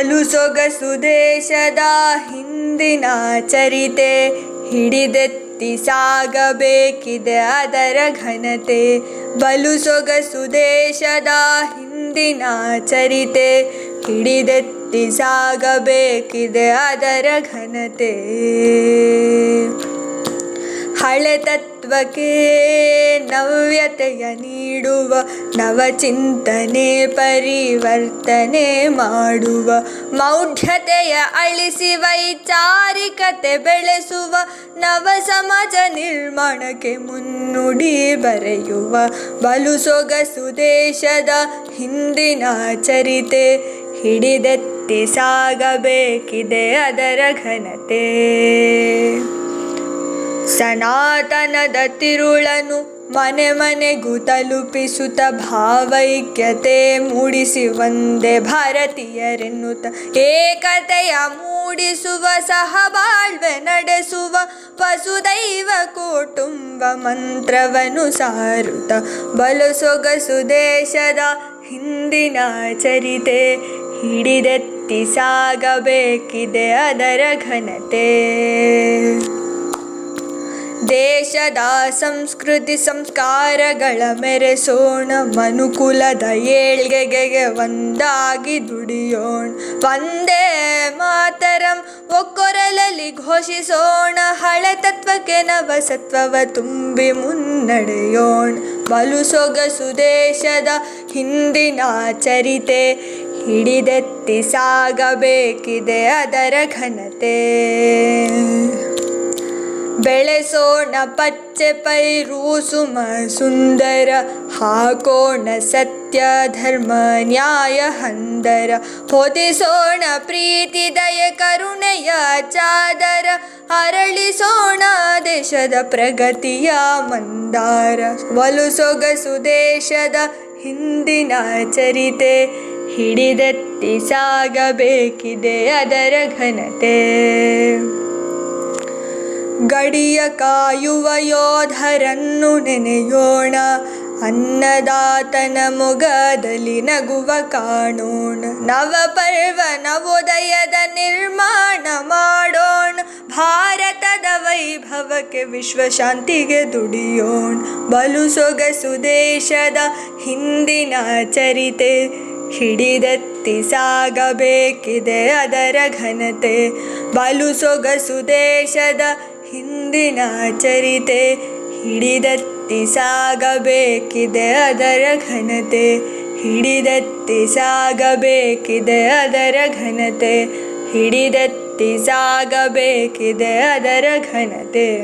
ಬಲು ಸೊಗಸು ದೇಶದ ಹಿಂದಿನ ಚರಿತೆ ಹಿಡಿದೆತ್ತಿ ಸಾಗಬೇಕಿದೆ ಅದರ ಘನತೆ. ಬಲು ಸೊಗಸು ದೇಶದ ಹಿಂದಿನ ಚರಿತೆ ಹಿಡಿದೆತ್ತಿ ಸಾಗಬೇಕಿದೆ ಅದರ ಘನತೆ. ಹಳೆ ತತ್ವಕ್ಕೆ ನವ್ಯತೆಯ ನೀಡುವ, ನವಚಿಂತನೆ ಪರಿವರ್ತನೆ ಮಾಡುವ, ಮೌಢ್ಯತೆಯ ಅಳಿಸಿ ವೈಚಾರಿಕತೆ ಬೆಳೆಸುವ ನವ ಸಮಾಜ ನಿರ್ಮಾಣಕ್ಕೆ ಮುನ್ನುಡಿ ಬರೆಯುವ, ಬಲು ಸೊಗಸು ದೇಶದ ಹಿಂದಿನ ಚರಿತೆ ಹಿಡಿದೆತ್ತಿ ಸಾಗಬೇಕಿದೆ ಅದರ ಘನತೆ. ಸನಾತನದ ತಿರುಳನು ಮನೆ ಮನೆಗೂ ತಲುಪಿಸುತ್ತ ಭಾವೈಕ್ಯತೆ ಮೂಡಿಸಿ ಒಂದೇ ಭಾರತೀಯರೆನ್ನುತ್ತ ಏಕತೆಯ ಮೂಡಿಸುವ ಸಹಬಾಳ್ವೆ ನಡೆಸುವ ವಸುದೈವ ಕುಟುಂಬ ಮಂತ್ರವನ್ನು ಸಾರುತ್ತ ಬಲು ಸೊಗಸು ದೇಶದ ಹಿಂದಿನ ಚರಿತೆ ಹಿಡಿದೆತ್ತಿ ಸಾಗಬೇಕಿದೆ ಅದರ ಘನತೆ. ದೇಶದ ಸಂಸ್ಕೃತಿ ಸಂಸ್ಕಾರಗಳ ಮೆರೆಸೋಣ ಮನುಕುಲದ ಏಳ್ಗೆಗೆ ಒಂದಾಗಿ ದುಡಿಯೋಣ. ಒಂದೇ ಮಾತರಂ, ಒಕ್ಕೊರಲಲ್ಲಿ ಘೋಷಿಸೋಣ. ಹಳೆ ತತ್ವಕ್ಕೆ ನವಸತ್ವವ ತುಂಬಿ ಮುನ್ನಡೆಯೋಣ. ಬಲು ಸೊಗಸು ದೇಶದ ಹಿಂದಿನ ಚರಿತೆ, ಹಿಡಿದೆತ್ತಿ ಸಾಗಬೇಕಿದೆ ಅದರ ಘನತೆ. ಬೆಳೆಸೋಣ ಪಚ್ಚೆ ಪೈರು ಸುಮ ಸುಂದರ ಹಾಕೋಣ, ಸತ್ಯ ಧರ್ಮ ನ್ಯಾಯ ಹಂದರ. ಹೊದಿಸೋಣ ಪ್ರೀತಿ ದಯ ಕರುಣೆಯ ಚಾದರ. ಅರಳಿಸೋಣ ದೇಶದ ಪ್ರಗತಿಯ ಮಂದಾರ. ಒಲು ಸೊಗಸು ದೇಶದ ಹಿಂದಿನ ಚರಿತೆ. ಹಿಡಿದೆತ್ತಿ ಸಾಗಬೇಕಿದೆ ಅದರ ಘನತೆ. ಗಡಿಯ ಕಾಯುವ ಯೋಧರನ್ನು ನೆನೆಯೋಣ. ಅನ್ನದಾತನ ಮೊಗದಲ್ಲಿ ನಗುವ ಕಾಣೋಣ. ನವಪರ್ವ ನವೋದಯದ ನಿರ್ಮಾಣ ಮಾಡೋಣ. ಭಾರತದ ವೈಭವಕ್ಕೆ ವಿಶ್ವಶಾಂತಿಗೆ ದುಡಿಯೋಣ. ಬಲು ಸೊಗಸು ದೇಶದ ಹಿಂದಿನ ಚರಿತೆ. ಹಿಡಿದೆತ್ತಿ ಸಾಗಬೇಕಿದೆ ಅದರ ಘನತೆ. ಬಲು ಸೊಗಸು ದೇಶದ ಹಿಂದಿನ ಚರಿತೆ ಹಿಡಿದತ್ತಿ ಸಾಗಬೇಕಿದೆ ಅದರ ಘನತೆ. ಹಿಡಿದತ್ತಿ ಸಾಗಬೇಕಿದೆ ಅದರ ಘನತೆ. ಹಿಡಿದತ್ತಿ ಸಾಗಬೇಕಿದೆ ಅದರ ಘನತೆ.